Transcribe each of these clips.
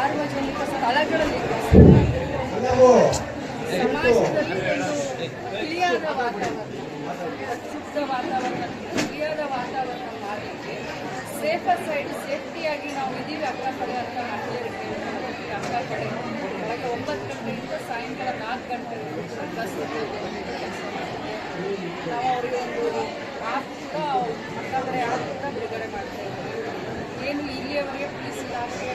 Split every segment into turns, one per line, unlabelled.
ಸಾರ್ವಜನಿಕ ಸ್ಥಳಗಳಲ್ಲಿ ಸಮಾಜದಲ್ಲಿ ತಿಳಿಯಾದ ವಾತಾವರಣ ಶುದ್ಧ ವಾತಾವರಣ ತಿಳಿಯಾದ ವಾತಾವರಣ ಮಾಡಲಿಕ್ಕೆ ಸೇಫರ್ ಸೈಡ್ ಸೇಫ್ಟಿಯಾಗಿ ನಾವು ಇದೀವಿ ಅಕ್ಕಪಡೆ ಅಂತ ಮಾಡಲಿಕ್ಕೆ ಅಕ್ಕ ಅಕ್ಕಪಡೆ ಬೆಳಗ್ಗೆ ಒಂಬತ್ತು ಗಂಟೆಯಿಂದ ಸಾಯಂಕಾಲ ನಾಲ್ಕು ಗಂಟೆ ಬಸ್ ನಾವು ಅವರಿಗೆ ಒಂದು ಆ್ಯಪ್ ಕೂಡ ಅಕ್ಕಪಡೆ ಆ್ಯಪ್ ಕೂಡ ಬಿಡುಗಡೆ ಮಾಡ್ತಾ ಇದ್ದೀವಿ ಏನು ಇಲ್ಲಿಯವರೆಗೆ ಪೊಲೀಸ್ ಇಲಾಖೆಯ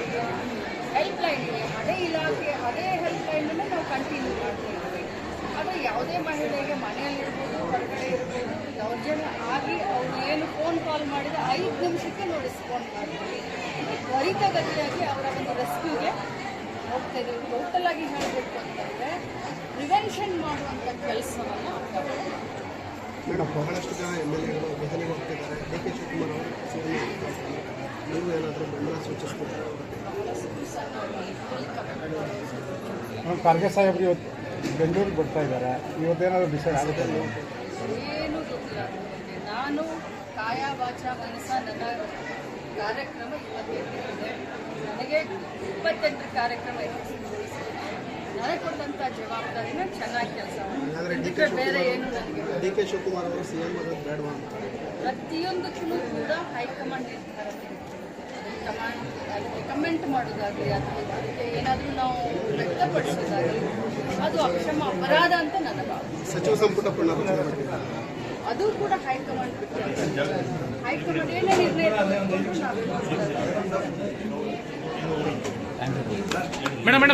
ಹೆಲ್ಪ್ ಲೈನ್ ಇದೆ ಅದೇ ಇಲಾಖೆ, ಅದೇ ಹೆಲ್ಪ್ ಲೈನನ್ನು ನಾವು ಕಂಟಿನ್ಯೂ ಮಾಡ್ತಾ ಇದ್ದೀವಿ. ಆದರೆ ಯಾವುದೇ ಮಹಿಳೆಗೆ ಮನೆಯಲ್ಲಿರ್ಬೋದು ಹೊರಗಡೆ ಇರ್ಬೋದು, ದೌರ್ಜನ್ಯ ಆಗಿ ಅವರು ಏನು ಫೋನ್ ಕಾಲ್ ಮಾಡಿದ ಐದು ನಿಮಿಷಕ್ಕೆ ನಾವು ರೆಸ್ಪಾಂಡ್ ಮಾಡ್ತೀವಿ ತ್ವರಿತಗತಿಯಾಗಿ ಅವರ ಒಂದು ರೆಸ್ಕ್ಯೂಗೆ ಹೋಗ್ತಾ ಇದ್ದೀವಿ ಟೋಟಲ್ ಆಗಿ ಹೇಳಬೇಕು ಅಂತಂದರೆ ಪ್ರಿವೆನ್ಷನ್ ಮಾಡುವಂಥ ಕೆಲಸವನ್ನು
ಮೇಡಮ್ ಬಹಳಷ್ಟು ಜನ ಎಂ ಎಲ್ ಎಗಳು ದೆಹಲಿಗೆ ಹೋಗ್ತಿದ್ದಾರೆ. ಡಿ ಕೆ ಶಿವಕುಮಾರ್ ಅವರು ನೀವು ಏನಾದರೂ ಬೆಂಬಲ ಸೂಚಿಸ್ತೀರಾ?
ಖರ್ಗೆ ಸಾಹೇಬ್ರು ಇವತ್ತು ಬೆಂಗಳೂರಿಗೆ ಬರ್ತಾ ಇದ್ದಾರೆ. ಇವತ್ತೇನಾದ್ರೂ ಡಿಸೈಡ್ ಆಗುತ್ತೆ?
ಏನು ಗೊತ್ತಿಲ್ಲ. ನನಗೆ. ನಾನು ಕಾಯ ವಾಚ ಮನಸ ನನ್ನ ಕಾರ್ಯಕ್ರಮ ಇವತ್ತೇನಿದೆ ನನಗೆ ಇಪ್ಪತ್ತೆಂಟು ಕಾರ್ಯಕ್ರಮ ಇದೆ. ನನಗೆ ಕೊಟ್ಟಂಥ ಜವಾಬ್ದಾರಿನ ಚೆನ್ನಾಗಿ ಕೆಲಸ ಬಿಟ್ಟರೆ ಬೇರೆ ಏನು ನನಗೆ
ಡಿ ಕೆ ಶಿವಕುಮಾರ್ ಅವರು ಸಿ ಎಂ ಆಗೋದು ಬೇಡವಾ ಅಂತ.
ಪ್ರತಿಯೊಂದಕ್ಕೂ ಕೂಡ ಹೈಕಮಾಂಡ್ ನಿರ್ಧಾರ ಕಮಾಂಡ್ ಕಮೆಂಟ್ ಮಾಡೋದಾಗಲಿ ಅಥವಾ ಅದಕ್ಕೆ ಏನಾದರೂ ನಾವು ವ್ಯಕ್ತಪಡಿಸೋದಾಗಲಿ ಅದು ಅಕ್ಷಮ ಅಪರಾಧ ಅಂತ ನನ್ನ ಭಾವನೆ.
ಸಚಿವ ಸಂಪುಟ
ಅದು ಕೂಡ ಹೈಕಮಾಂಡ್ ಬಿಟ್ಟು ಹೈಕಮಾಂಡ್ ಏನೇ ನಿರ್ಣಯ ತಗೊಂಡ್ರು ನಾವೇನು
ಮೇಡಮ್ ಮೇಡಮ್